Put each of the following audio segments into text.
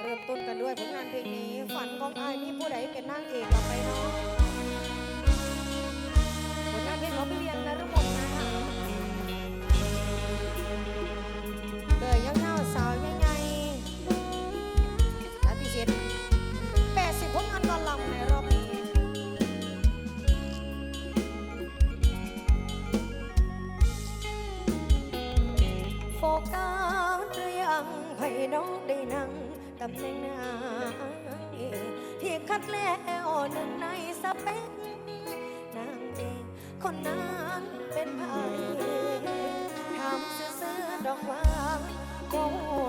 เริ่มต้นกันด้วยผลงานเพลงนี้ ฝันของอายมีผู้ใดเป็นนางเอกเราไปเนาะผลงานเพลงของพี่เลี้ยงนรมนนะคะเดยยังเงาสาวใหญ่ๆและพิเศษแปดสิบผลงานตอนลำในรอบนี้โฟกัสหรือยังให้น้องได้นั่ง ตำแหน่งนางที่คัดแล้วหนึ่งในสเปคนางเอกคนนั้นเป็นไผทำซื่อดอกว่าโอ้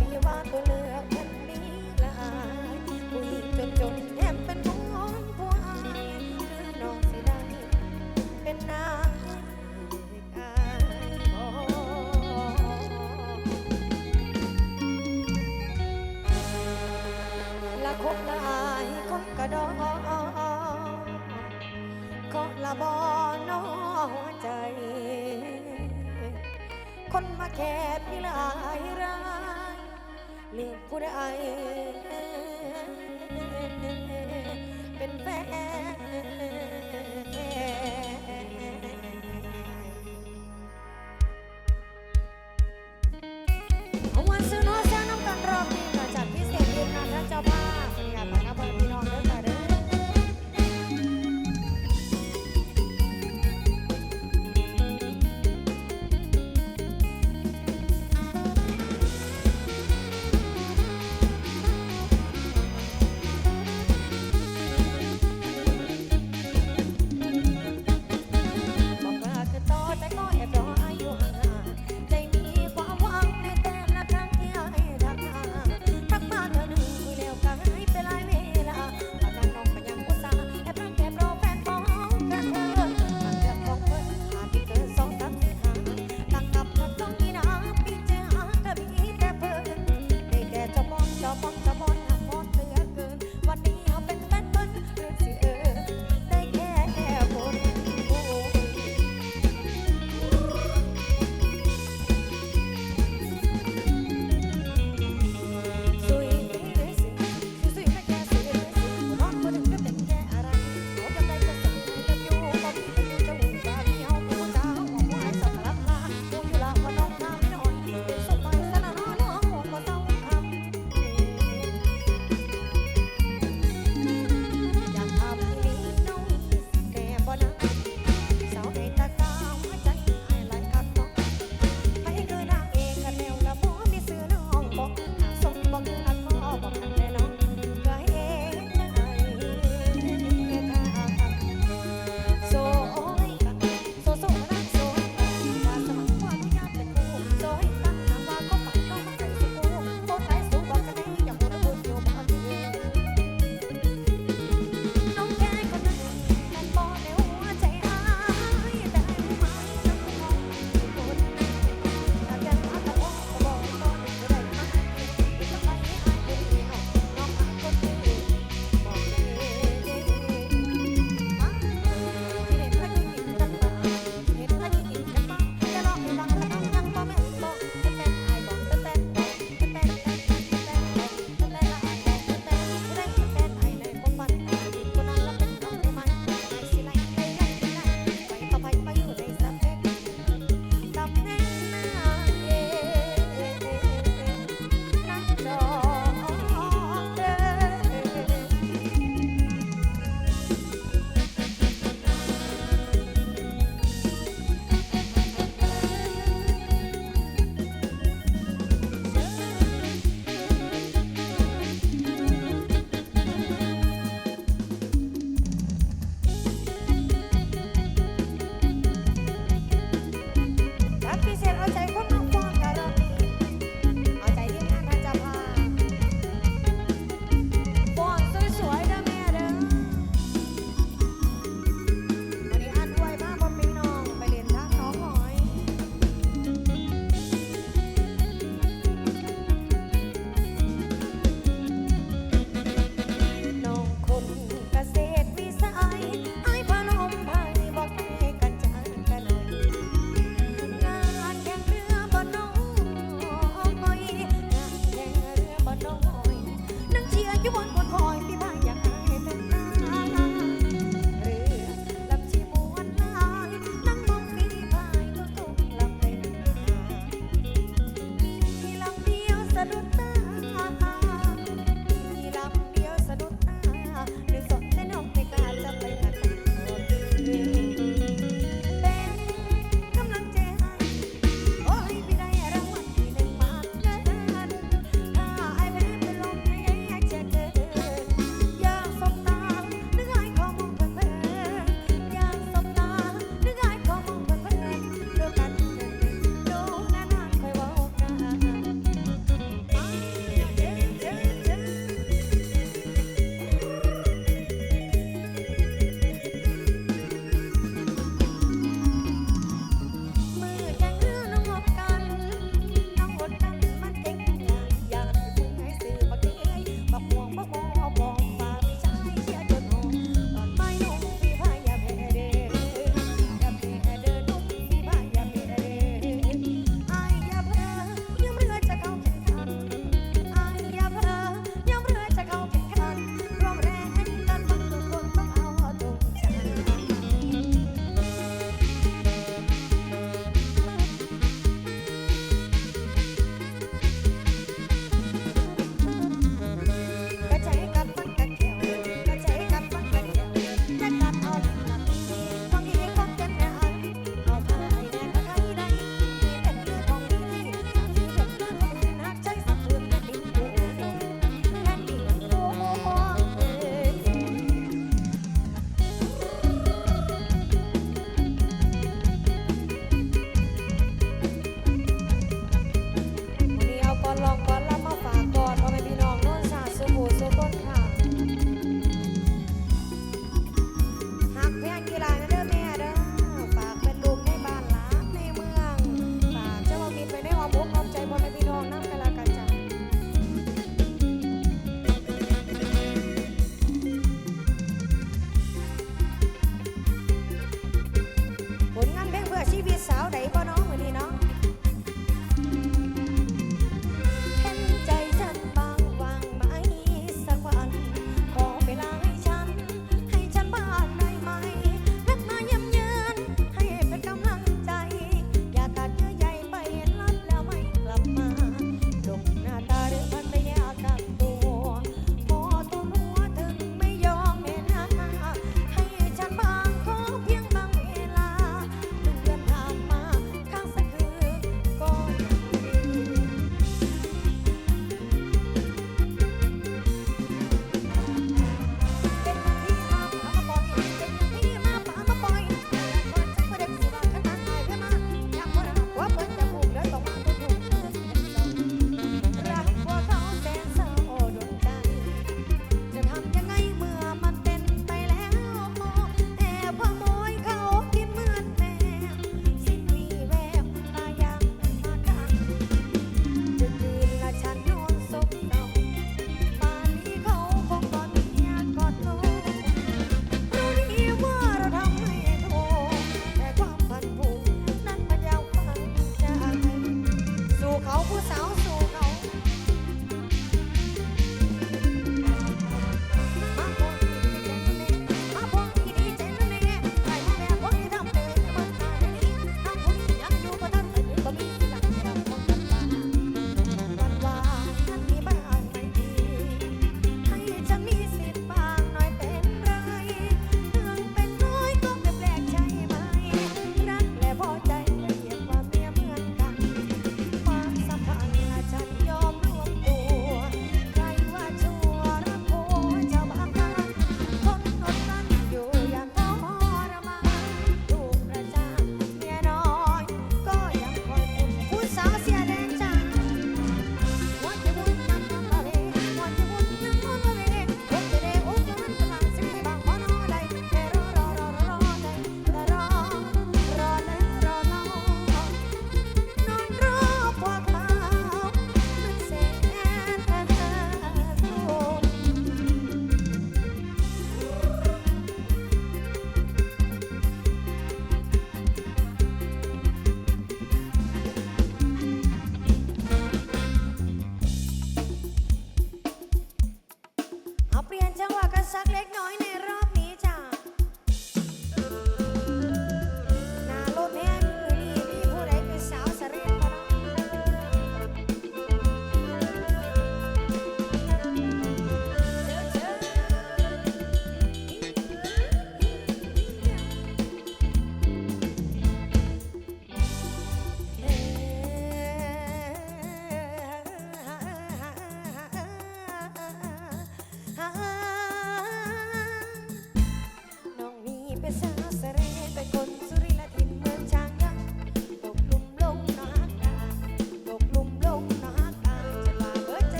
ดีว่าตัวเลือกมันมีหลายผู้หญิงจนๆแถมเป็นของผู้อายคือน้องสิได้เป็นนาง แค่พี่หลายรายเลือกผู้ใด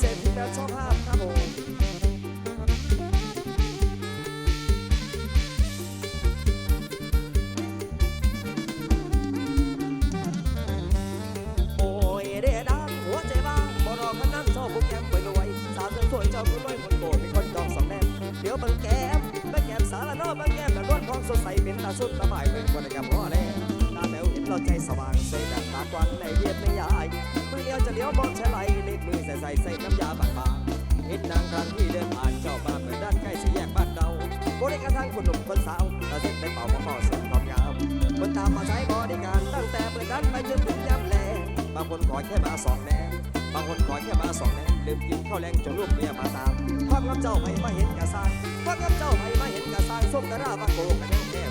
เศรษฐีแมวชอบภาพครับผมโอ้ยเด้ดังหัวใจบ้างบ่รอคนนั่งชอบบุกแกมไปรวยสาวสวยๆชอบรวยคนโง่เป็นคนดองสองแนมเดี๋ยวบังแกมบังแกมสารนอบบังแกมแต่ร้วนของสดใสเป็นตาสุดตาบ่ายเป็นคนแกมพ่อแน่ เราใจสว่างใส่แบบตากว้างในเรียดไม่ยายเมื่อเลี้ยวจะเลี้ยวบองฉลัยเล็กมือใส่ใส่ใส่น้ำยาบางบางเห็นนางครั้งที่เดินผ่านเจ้าบ้าเปิดด้านใกล้สี่แยกบ้านเราบริการทางคนหนุ่มคนสาวเราเส้นไปเป่ากระเเสียงความงามคนตามมาใช้บริการตั้งแต่เปิดด้านไปจนถึงยามแลบางคนขอแค่มาสองแนบางคนขอแค่มาสองแนลืมกินข้าวแรงจนลูกเมียมาตามความรับเจ้าไปมาเห็นกระซังความรับเจ้าไปมาเห็นกระซังส้มกระราบางโกกันแน่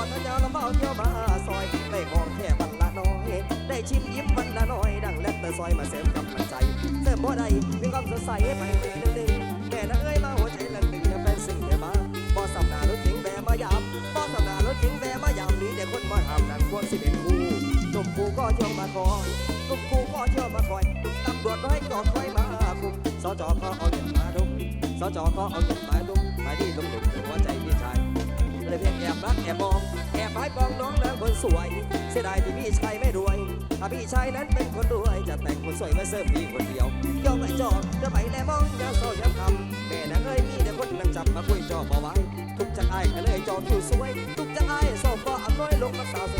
อดพระเจ้าละเมาเที่ยวมาซอย ได้ของแค่วันละน้อย ได้ชิมยิ้มวันละน้อย ดังแลตเตอร์ซอยมาเสริมกำลังใจ เสริมบ่ได้มีความสดใสไปมือหนึ่งแม่นาเอ้ยมาหัวใจลังตึงจะเป็นสิ่งเดียมาบ่สับหน้ารถเก๋งแบมายามบ่สับหน้ารถเก๋งแบมายามนี้แต่คนมาทำนั่นควรสิเป็นคู่จมคู่ก็เที่ยวมาคอยจมคู่ก็เที่ยวมาคอยตำรวจน้อยก็คอยมาคุมสจเขาเอาเงินมาดุมสจเขาเอาเงินมาดุมมาดีดุมดุมหัวใจพี่ชายเลยเพียงแอบรักแอบมอง อบหายปองน้องนางคนสวย เสียดายที่พี่ชายไม่รวย ถ้าพี่ชายนั้นเป็นคนรวย จะแต่งคนสวยมาเสริมพี่คนเดียวยอมไอ้จอจะไปแลมองยาโซยาคำแม่นางเอ้ยมีแต่คนนั่งจับมาคุยจอมาไว้ ทุกจักอายก็เลยจอบอยู่สวย ทุกจักอายโซก็อำน้อยลงมาสาวสวยสิป่วย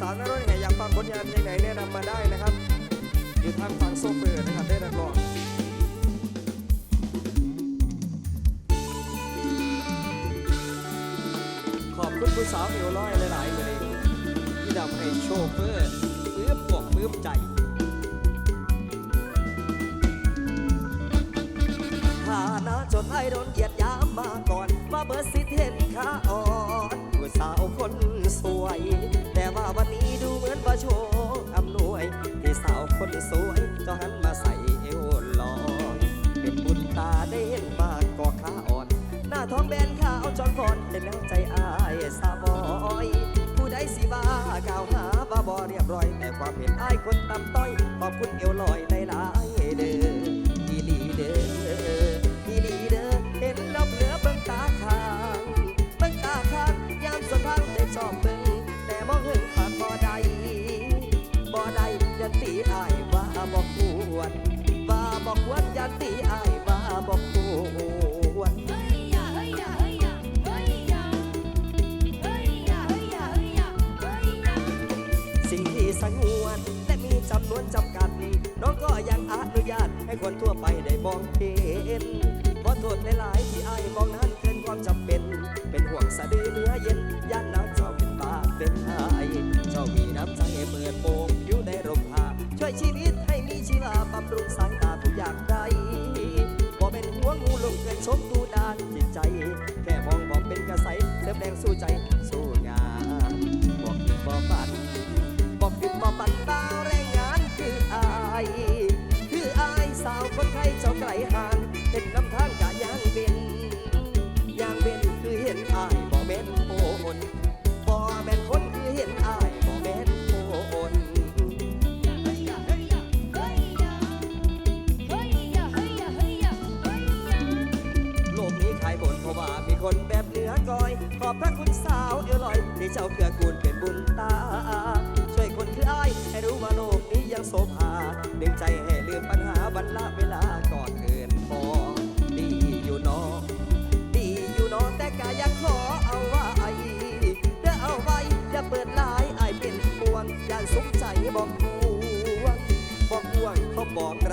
สาวนักร้องไหนอยากฟังผลงานเพลงไหนแนะนำมาได้นะครับอยู่ทางฝั่งโซเฟอร์นะครับได้นักร้องขอบคุณผู้สาวเหนียวร้อยหลายๆคนที่ทำให้โชเฟอร์ปลื้มปวกปลื้มใจฐานะจนไอ้โดนเหยียดยามมาก่อนมาเบิดสิทธิ์เห็นขาอ่อน สาวคนสวย แต่ว่าวันนี้ดูเหมือนว่าโชคอำนวย ที่สาวคนสวยจ้าหันมาใส่เอวลอยเป็นบุญตาได้เห็นมากก็ขาอ่อน หน้าท้องแบนขาวจอนพอนเล่นแล้วใจอายสาวบอย ผู้ใดสิบ้ากล่าวหาว่าบ่เรียบร้อย แต่ความเห็นอายคนต่ำต้อยขอบคุณเอวลอยได้หล ตีอายว่าบ่ควรสิ่งที่สงวนและมีจำนวนจำกัด น้องก็ยังอนุญาตให้คนทั่วไปได้มองเห็นขอโทษหลายๆที่อายมองนะ ห่า อย่าเปิดลายอายเป็นห่วงอย่าสงใจบอกกวงบอกกวงเขาบอก